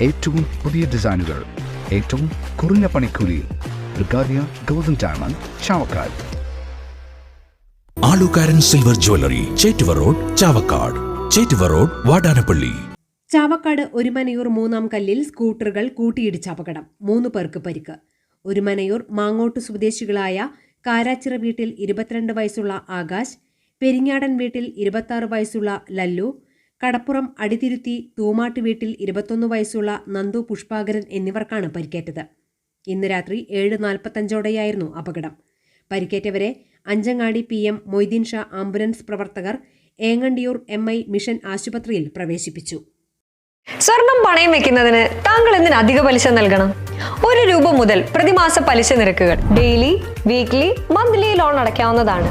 ഏറ്റവും പുതിയ ഡിസൈനുകൾ ഏറ്റവും കുറഞ്ഞ പണിക്കൂലിയിൽ ബ്രിഗാദിയ golden diamond Chavakkad. Alukkaran silver jewellery Chettuva road Chavakkad. Chettuva road Vadanappally. Chavakkad Orumanayur മൂന്നാം കല്ലിൽ സ്കൂട്ടറുകൾ കൂട്ടിയിടിച്ച അപകടം. മൂന്ന് പേർക്ക് പരിക്ക്. ഒരുമനയൂർ മാങ്ങോട്ട് സ്വദേശികളായ കാരാച്ചിറ വീട്ടിൽ ഇരുപത്തിരണ്ട് വയസ്സുള്ള ആകാശ് പെരിങ്ങാടൻ വീട്ടിൽ ഇരുപത്താറ് വയസ്സുള്ള ലല്ലു കടപ്പുറം അടിതിരുത്തി തൂമാട്ട് വീട്ടിൽ ഇരുപത്തൊന്ന് വയസ്സുള്ള നന്ദു പുഷ്പാകരൻ എന്നിവർക്കാണ് പരിക്കേറ്റത്. ഇന്ന് രാത്രി ഏഴ് നാൽപ്പത്തഞ്ചോടെയായിരുന്നു അപകടം. പരിക്കേറ്റവരെ Anchangadi P M Moideen Shah ambulance പ്രവർത്തകർ ഏങ്ങണ്ടിയൂർ എം ഐ മിഷൻ ആശുപത്രിയിൽ പ്രവേശിപ്പിച്ചു. സ്വർണം പണയം വെക്കുന്നതിന് താങ്കൾ എന്തിന് അധിക പലിശ നൽകണം? ഒരു രൂപ മുതൽ പ്രതിമാസ പലിശ നിരക്കുകൾ ഡെയിലി വീക്ക്ലി മന്ത്ലി ലോൺ അടയ്ക്കാവുന്നതാണ്.